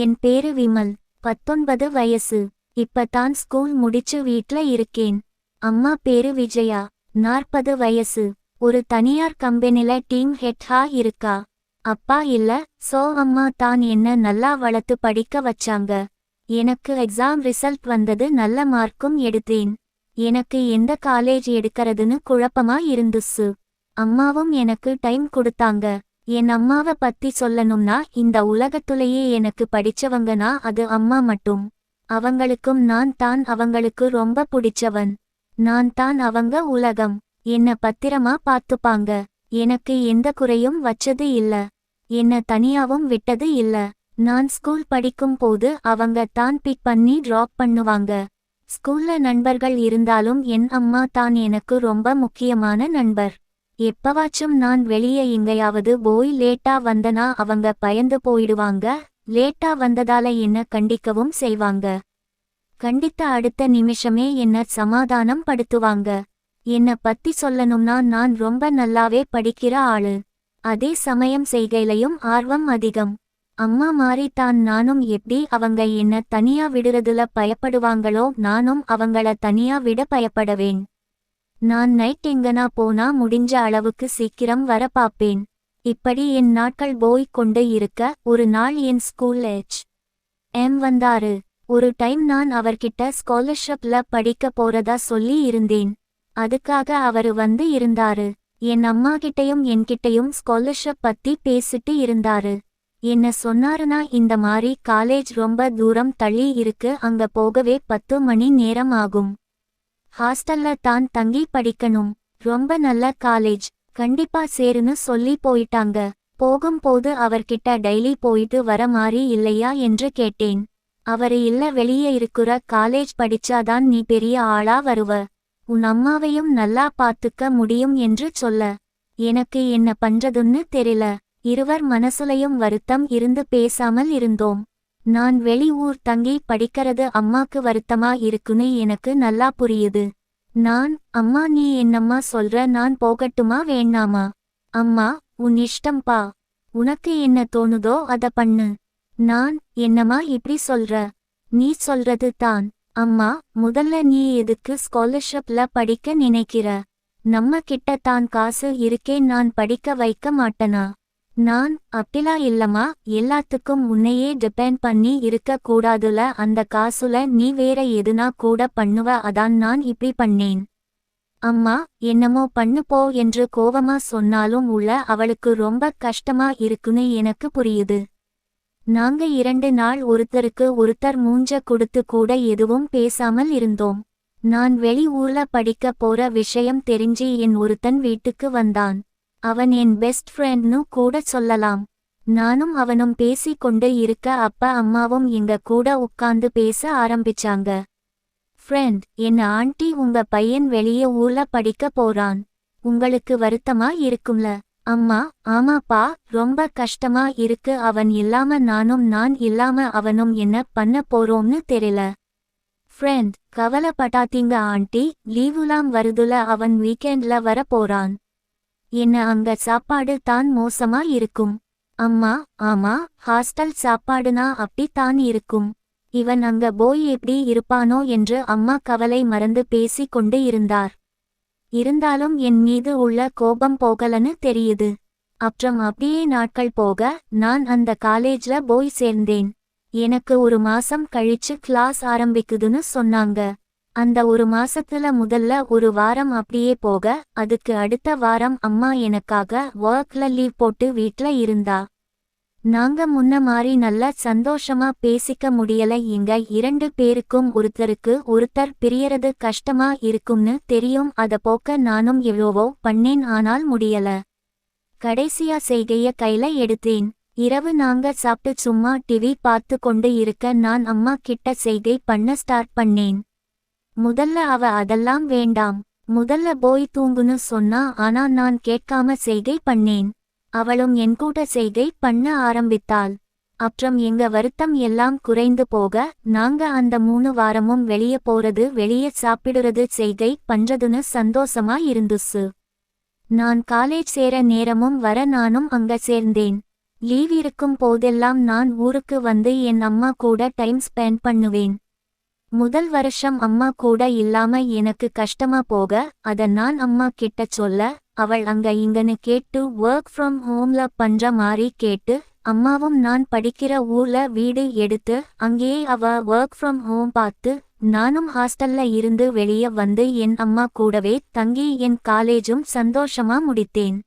என் பேரு விமல் பத்தொன்பது வயசு. இப்பதான் ஸ்கூல் முடிச்சு வீட்ல இருக்கேன். அம்மா பேரு விஜயா நாற்பது வயசு. ஒரு தனியார் கம்பெனில டீம் ஹெட்ஹா இருக்கா? அப்பா இல்ல சோ அம்மா தான் என்ன நல்லா வளர்த்து படிக்க வச்சாங்க. எனக்கு எக்ஸாம் ரிசல்ட் வந்தது நல்ல மார்க்கும் எடுத்தேன். எனக்கு எந்த காலேஜ் எடுக்கிறதுன்னு குழப்பமா இருந்துச்சு. அம்மாவும் எனக்கு டைம் கொடுத்தாங்க. என் அம்மாவ பத்தி சொல்லணும்னா இந்த உலகத்துலயே எனக்கு படிச்சவங்கனா அது அம்மா மட்டும். அவங்களுக்கும் நான் தான் அவங்களுக்கு ரொம்ப பிடிச்சவன். நான் தான் அவங்க உலகம். என்ன பத்திரமா பாத்துப்பாங்க எனக்கு எந்த குறையும் வச்சது இல்ல. என்ன தனியாவும் விட்டது இல்ல. நான் ஸ்கூல் படிக்கும் போது அவங்க தான் பிக் பண்ணி டிராப் பண்ணுவாங்க. ஸ்கூல்ல நண்பர்கள் இருந்தாலும் என் அம்மா தான் எனக்கு ரொம்ப முக்கியமான நண்பர். எப்பவாச்சும் நான் வெளியே எங்கேயாவது போய் லேட்டா வந்தனா அவங்க பயந்து போயிடுவாங்க. லேட்டா வந்ததால என்ன கண்டிக்கவும் செய்வாங்க. கண்டித்த அடுத்த நிமிஷமே என்ன சமாதானம் படுத்துவாங்க. என்ன பத்தி சொல்லணும்னா நான் ரொம்ப நல்லாவே படிக்கிற ஆளு. அதே சமயம் செய்கையிலையும் ஆர்வம் அதிகம். அம்மா மாறி தான் நானும் எப்படி அவங்க என்ன தனியா விடுறதுல பயப்படுவாங்களோ நானும் அவங்கள தனியா விட பயப்படவேன் நான் நைட் எங்கனா போனா முடிஞ்ச அளவுக்கு சீக்கிரம் வர பாப்பேன் இப்படி என் நாட்கள் போய்க் கொண்டு இருக்க ஒரு நாள் என் ஸ்கூல் ஏஜ் எம் வந்தாரு. ஒரு டைம் நான் அவர்கிட்ட ஸ்காலர்ஷிப்ல படிக்க போறதா சொல்லி இருந்தேன். அதுக்காக அவரு வந்து இருந்தாரு. என் அம்மா கிட்டயும் என்கிட்டயும் ஸ்காலர்ஷிப் பத்தி பேசிட்டு இருந்தாரு. என்ன சொன்னாருனா இந்த மாதிரி காலேஜ் ரொம்ப தூரம் தள்ளி இருக்கு. அங்க போகவே பத்து மணி நேரம் ஆகும். ஹாஸ்டல்ல தான் தங்கி படிக்கணும். ரொம்ப நல்ல காலேஜ் கண்டிப்பா சேருன்னு சொல்லி போயிட்டாங்க. போகும்போது அவர்கிட்ட டெய்லி போயிட்டு வர மாதிரி இல்லையா என்று கேட்டேன். அவரு இல்ல வெளியே இருக்கிற காலேஜ் படிச்சாதான் நீ பெரிய ஆளா வருவ. உன் அம்மாவையும் நல்லா பாத்துக்க முடியும் என்று சொல்ல. எனக்கு என்ன பண்றதுன்னு தெரியல. இருவர் மனசுலையும் வருத்தம் இருந்து பேசாமல் இருந்தோம். நான் வெளி ஊர் தங்கி படிக்கிறது அம்மாக்கு வருத்தமா இருக்குன்னு எனக்கு நல்லா புரியுது. நான் அம்மா நீ என்னம்மா சொல்ற நான் போகட்டுமா வேண்டாமா? அம்மா உன் இஷ்டம்பா உனக்கு என்ன தோணுதோ அத பண்ணு. நான் என்னம்மா இப்படி சொல்ற? நீ சொல்றது தான். அம்மா முதல்ல நீ எதுக்கு ஸ்காலர்ஷிப்ல படிக்க நினைக்கிற? நம்ம கிட்ட தான் காசு இருக்கே நான் படிக்க வைக்க மாட்டனா? நான் அப்படிலா இல்லம்மா எல்லாத்துக்கும் உன்னையே டிபெண்ட் பண்ணி இருக்க கூடாதுல அந்த காசுல நீ வேற எதுனா கூட பண்ணுவ அதான் நான் இப்படி பண்ணேன். அம்மா என்னமோ பண்ணு போ என்று கோவமா சொன்னாலும் உள்ள அவளுக்கு ரொம்ப கஷ்டமா இருக்குன்னு எனக்கு புரியுது. நாங்க இரண்டு நாள் ஒருத்தருக்கு ஒருத்தர் மூஞ்ச கொடுத்து கூட எதுவும் பேசாமல் இருந்தோம். நான் வெளி ஊர்ல படிக்க போற விஷயம் தெரிஞ்சு என் ஒருத்தன் வீட்டுக்கு வந்தான். அவன் என் பெஸ்ட் ஃப்ரெண்ட்னு கூட சொல்லலாம். நானும் அவனும் பேசிக் கொண்டு இருக்க அப்பா அம்மாவும் எங்க கூட உட்கார்ந்து பேச ஆரம்பிச்சாங்க. ஃப்ரெண்ட் என் ஆண்டி உங்க பையன் வெளியே ஊர்ல படிக்க போறான். உங்களுக்கு வருத்தமா இருக்கும்ல? அம்மா ஆமாப்பா ரொம்ப கஷ்டமா இருக்கு. அவன் இல்லாம நானும் நான் இல்லாம அவனும் என்ன பண்ண போறோம்னு தெரியல. ஃப்ரெண்ட் கவலைப்படாதீங்க ஆண்டி. லீவுலாம் வருதுல அவன் வீக்கெண்ட்ல வர போறான். என்ன அங்க சாப்பாடு தான் மோசமா இருக்கும். அம்மா ஆமா ஹாஸ்டல் சாப்பாடுனா அப்படி தான் இருக்கும். இவன் அங்க போய் எப்படி இருப்பானோ என்று அம்மா கவலை மறந்து பேசிக் கொண்டு இருந்தார். இருந்தாலும் என் மீது உள்ள கோபம் போகலன்னு தெரியுது. அப்புறம் அப்படியே நாட்கள் போக நான் அந்த காலேஜ்ல போய் சேர்ந்தேன். எனக்கு ஒரு மாசம் கழிச்சு கிளாஸ் ஆரம்பிக்குதுன்னு சொன்னாங்க. அந்த ஒரு மாசத்துல முதல்ல ஒரு வாரம் அப்படியே போக அதுக்கு அடுத்த வாரம் அம்மா எனக்காக ஒர்க்ல லீவ் போட்டு வீட்ல இருந்தா. நாங்க முன்ன மாதிரி நல்லா சந்தோஷமா பேசிக்க முடியல. இங்க இரண்டு பேருக்கும் ஒருத்தருக்கு ஒருத்தர் பிரியறது கஷ்டமா இருக்கும்னு தெரியும். அத போக்க நானும் எவ்வளவோ பண்ணேன் ஆனால் முடியல. கடைசியா செய்கைய கையில எடுத்தேன். இரவு நாங்க சாப்பிட்டு சும்மா டிவி பார்த்து கொண்டு இருக்க நான் அம்மா கிட்ட செய்கை பண்ண ஸ்டார்ட் பண்ணேன். முதல்ல அவ அதெல்லாம் வேண்டாம். முதல்ல போய் தூங்குன்னு சொன்னா ஆனா நான் கேட்காம செய்கை பண்ணேன். அவளும் என் கூட செய்கை பண்ண ஆரம்பித்தாள். அப்புறம் எங்க வருத்தம் எல்லாம் குறைந்து போக நாங்க அந்த மூணு வாரமும் வெளிய போறது வெளிய சாப்பிடுறது செய்கை பண்றதுன்னு சந்தோஷமா இருந்துச்சு நான் காலேஜ் சேர நேரமும் வர நானும் அங்க சேர்ந்தேன். லீவ் இருக்கும் போதெல்லாம் நான் ஊருக்கு வந்து என் அம்மா கூட டைம் ஸ்பெண்ட் பண்ணுவேன். முதல் வருஷம் அம்மா கூட இல்லாம எனக்கு கஷ்டமா போக அத நான் அம்மா கிட்ட சொல்ல அவள் அங்க இங்கன்னு கேட்டு ஒர்க் ஃப்ரம் ஹோம்ல பண்ற மாதிரி கேட்டு அம்மாவும் நான் படிக்கிற ஊர்ல வீடு எடுத்து அங்கேயே அவ ஒர்க் ஃப்ரம் ஹோம் பார்த்து நானும் ஹாஸ்டல்ல இருந்து வெளிய வந்து என் அம்மா கூடவே தங்கி என் காலேஜும் சந்தோஷமா முடித்தேன்.